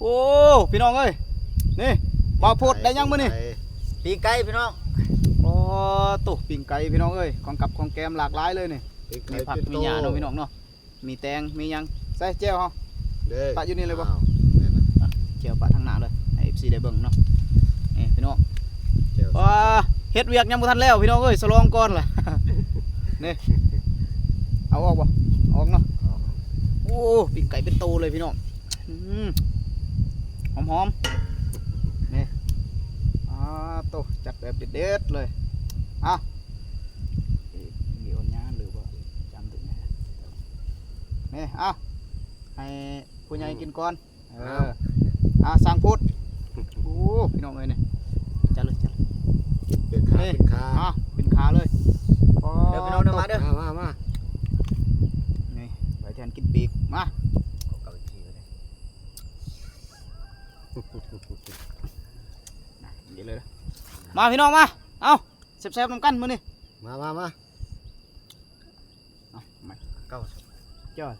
โอ้พี่น้องเอ้ยนี่บ่าวโพดได้ยังมื้อนี่ปีไก่พี่น้องโอ้ตุปิ่งไก่พี่น้องเอ้ยของกับของแกมหลากหลายเลยนี่ปีกมีไก่ผักเป็นมีโตหญ้าเนาะพี่น้องเนาะมีแตงมีหยังใส่เจียวเฮาเด้ปะอยู่นี่เลยบ่อ้าวแม่นน่ะเจียวปะทางหน้าเลยให้ FC ได้เบิ่งเนาะนี่พี่น้องเจ้าว้าเฮ็ดเวียกยังบ่ทันแล้วพี่น้องเอ้ยสลองก่อนล่ะนี่เอาออกบ่เอาออกเนาะโอ้ปิ่งไก่เป็นโตเลยพี่น้องอืม หอมๆนี่อ่าโตจัดแบบเด็ดๆเลยอะเอ๊ะมีโอนญาหรือว่าจำถึงไงนี่อะให้ผู้ใหญ่กินก่อนเอออะสั่งพุดโอ้พี่น้องเอ้ยนี่จัดเลยจัดเลยเป็นขานี่เป็นขาอะเป็นขาเลยเดี๋ยวพี่น้องเดินมาเด้อมามามานี่ใบแทนกินปีกมา เก่าอีกทีเลย เดี๋ยวเลยนะ มาพี่น้องมา เอาแซ่บๆน้ำกันมื้อนี้มามามาเอามาเก้าจ้อย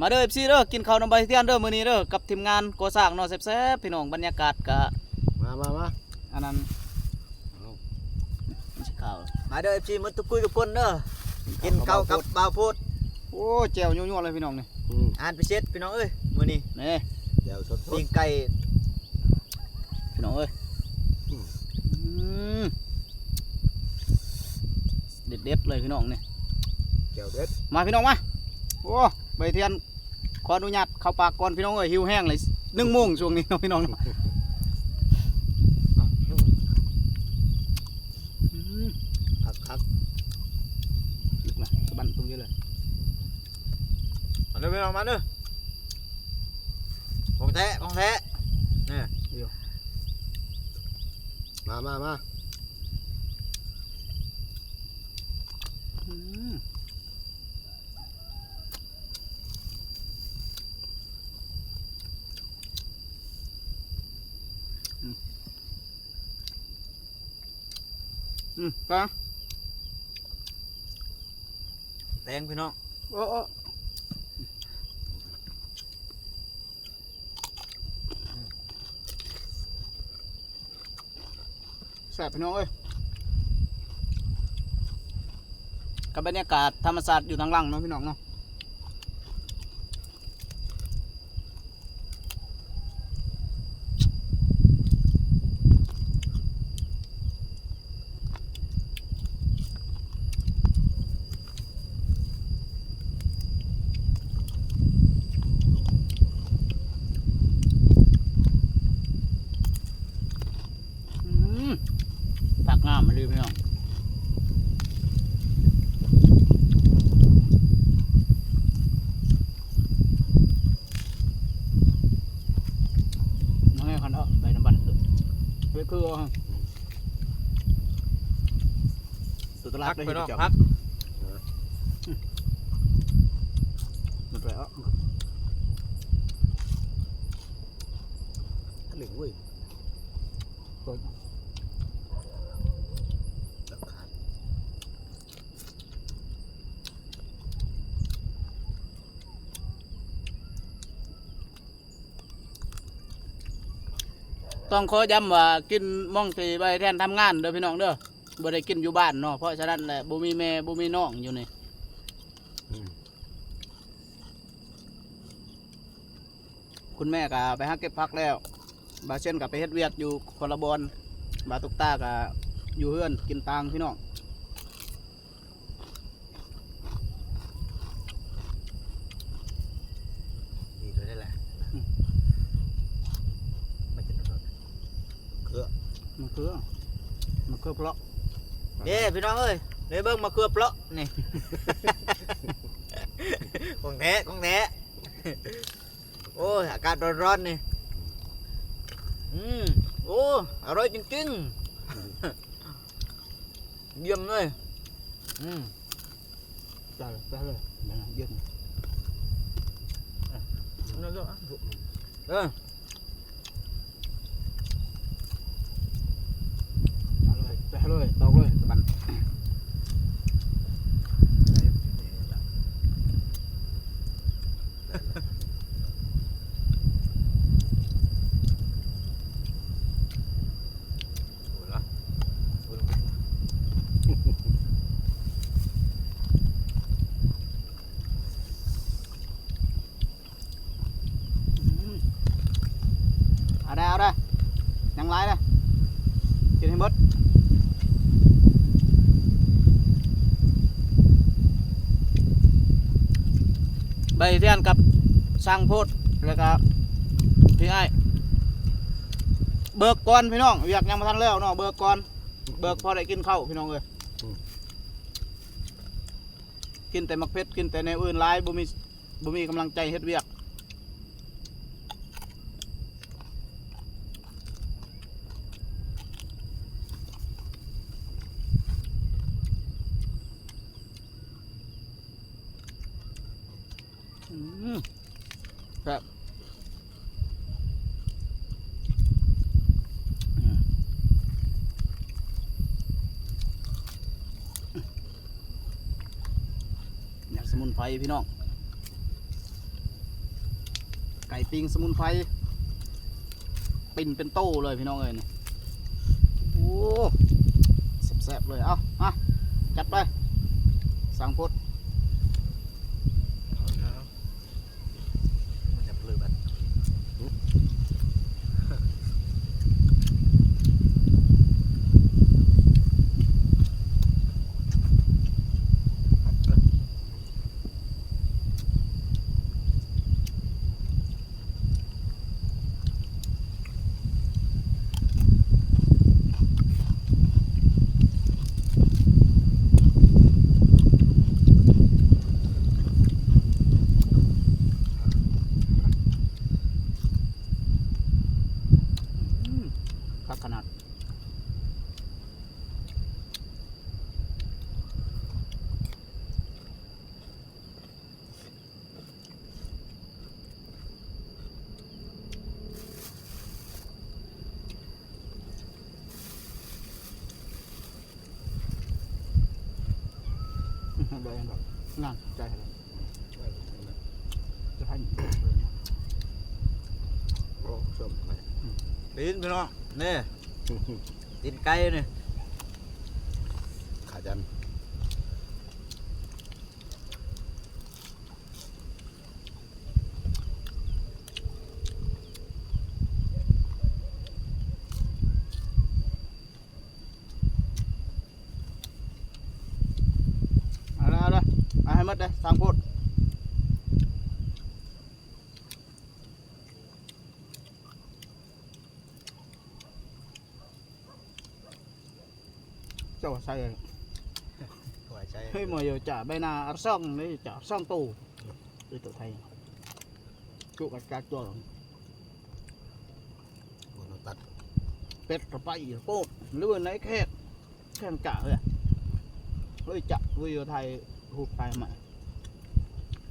มาเด้อ FC เด้อกินข้าวน้ำใบเทียนเด้อมื้อนี้เด้อกับทีมงานก่อสร้างเนาะแซ่บๆพี่น้องบรรยากาศกะมามามาอันนั้นเอาไม่ใช่ข้าวมาเด้อเอฟซีมาตุกคุยทุกคนเด้อกินข้าวกับบ่าวโพดโอ้แจ่วยั่วๆเลยพี่น้องนี่อืมอ่านพิเศษพี่น้องเอ้ยมื้อนี้นี่เดี๋ยวสดปีไก่พี่น้องเอ้ยอืม เด็ดๆเลยพี่น้องนี่ๆเดี๋ยวเด็ดมาพี่น้องมาโอ้ใบเทียนขออนุญาตเข้าปากก่อนพี่น้องเอ้ยหิวแห้งเลยหนึ่งโมงช่วงนี้เนาะพี่น้องเนาะอืมคักคักอีกนะสะบันตรงนี้เลยมาเด้อพี่น้องมาเด้อของแท้ของแท้มามามา อืมอืม อืมฟังแตงพี่น้องโอ้โอ้แซ่บพี่น้องเอ้ยกับบรรยากาศธรรมศาสตร์อยู่ทางหล่างเนาะพี่น้องเนาะ อืมผักงามมาเลยพี่น้องน้องให้คันเถอะใบน้ำบันสุดเว้ย คือเอาฮะสุดตลาพัดกได้พี่น้องเห็นจับพัก หมดแล้ว หนึ่งเว้ย โอ้ย จับขาด ต้องขอย้ำว่ากินหมองตีใบแทนทำงานเด้อพี่น้องเด้อบ่ได้กินอยู่บ้านเนาะเพราะฉะนั้นแหละบ่มีแม่บ่มีน้องอยู่นี่คุณแม่ก็ไปหาเก็บพักแล้วบาเช่นก็ไปเฮ็ดเวียกอยู่คนละบอนบาตุกตาก็อยู่เฮือนกินตังพี่น้อง ดีด้วยได้แหละมันจะโดน เครือ มันคือมันคือเพราะเด้พี่น้องเอ้ยเด้เบิ่งมาเกือบเปลาะนี่ ของแท้ของแท้โอ้ยอากาศร้อนๆนี่อืมโอ้อร่อยจริงๆเยี่ยมเลยอืมได้เลยได้เลยเดี๋ยวนะเย็นเออ เลยตกเลยบันเอาได้เอาได้ยังไรได้กินให้หมด ใบเทียนกับสร้างโพดแล้วก็พี่ไอ้ายเบิกก่อนพี่น้องอยากยังมาทันแล้วเนาะเบิกก่อนเบิกพอได้กินข้าวพี่น้องเลยกินแต่มักเพชรกินแต่ในวอื่นหลายบ่มีบ่มีกำลังใจเฮ็ดเวียก อืมครับอืมอยากสมุนไพ รพี่น้อง ไก่ปิ้งสมุนไพรปิ่นเป็นโต้เลยพี่น้องเอ้ยนี่โอ้แซ่บๆเลย เอามาจัดไป สั่งพด ได้ยังครับงานใจเลยจะให้โอ้ส้มไปตีนพี่น้องนี่ตีนไก่นี่ขาจัน เอาละเอาละ เอาให้หมดเลยสร้างโพดเจ้าใส่หัวใจเฮ้ยมาอยู่จ่าใบหนาอัดซ่องนี่จ่าซ่องตู้คือตัวไทยจุกกระจายตัวหลังโอ้โหตัดเป็ดกระไปโป๊ดหรือว่าไหนแค่แค่จ่าเลยเฮ้ยจ่าวิวไทยหูไทยใหม่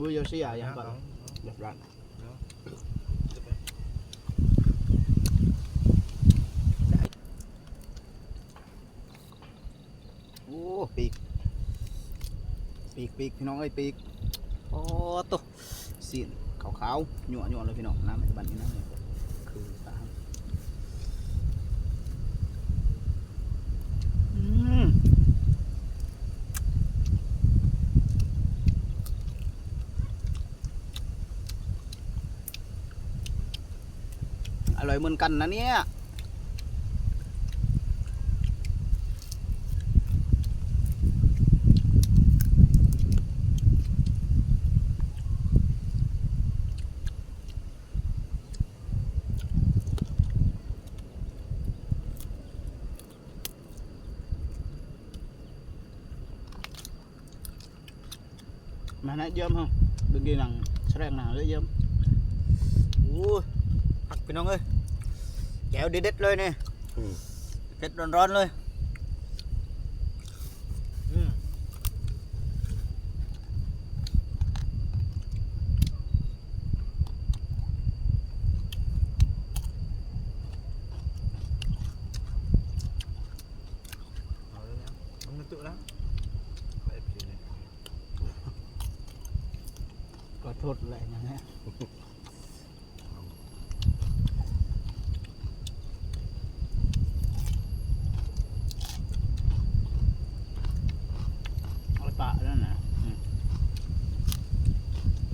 วิวเสียอย่างก่อนเรียบร้อยโอ้ปีก ปีกปีกพี่น้องเอ้ยปีกโอ้ตัวสีนขาวๆหยวหยวเลยพี่น้องน้ำไอ้บันนี้น้ำเลยคือตามอืม อร่อยเหมือนกันนะเนี่ย mà nãy dơm không bên kia nàng sẽ đang nàng lấy dơm โอ้ผัก พี่น้องเอ้ยแก้วเด็ดๆเลยนี่อืมเผ็ดร้อนๆเลยอืมเอาเลยนะเอาเงินตุ๊แล้วไปพี่นี่ có thốt lại nha nghe Ôi tạ đó nè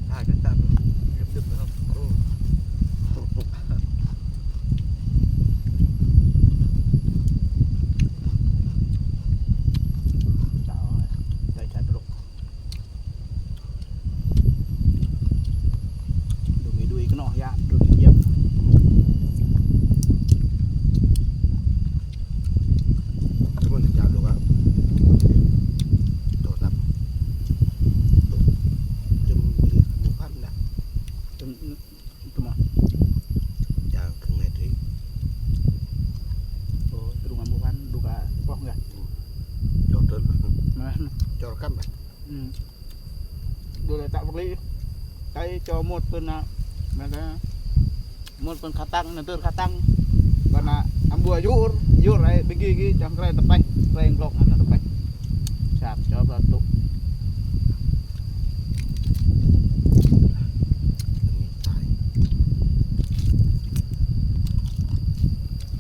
ถ่ายกันตามดึบๆนะครับโอ้ cắm mày อืมดูเลยตะบักลีใช้จอหมดเปิ้นนะแม่นนะหมดเปิ้นขาตั้งนั่นเติ้นขาตั้งบัดน่ะอำบัวยุรยุรไอ้เมื่อกี้กี้จังไกรตะไปแรงลอกอันนั้นตะไปฉาบจอประตู Tài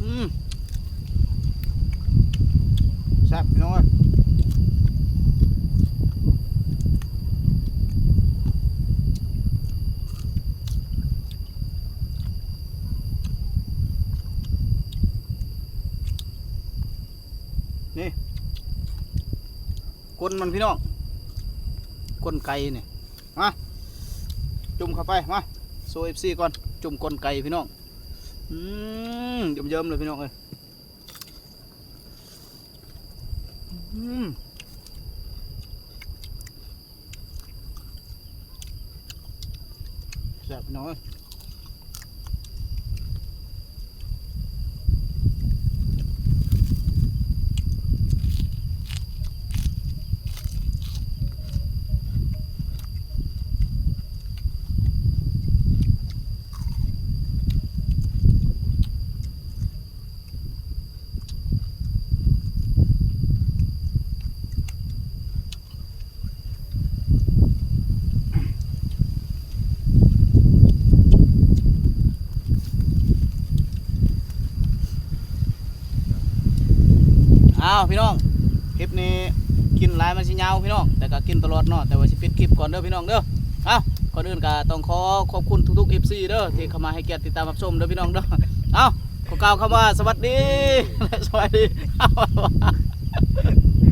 อืมแซ่บพี่น้องเอ้ยนี่ก้น มันพี่น้องก้นไก่เนี่ยมาจุ่มเข้าไปมาโซเอฟซีก่อนจุ่มก้นไก่พี่น้องอืมเยิ้มๆเลยพี่น้องเอ้ยอืมแซ่บพี่น้องเอ้ย อ้าวพี่น้องคลิปนี้กินหลายมันสิยาวพี่น้องแต่ก็กินตลอดเนาะแต่ว่าสิปิดคลิปก่อนเด้อพี่น้องเด้ออ้าวก่อนอื่นก็ต้องขอขอบคุณทุกๆ FC เด้อที่เข้ามาให้เกียรติติดตามรับชมเด้อพี่น้องเด้อเอ้าขอกล่าวคำว่าสวัสดีและสวัสดีเอา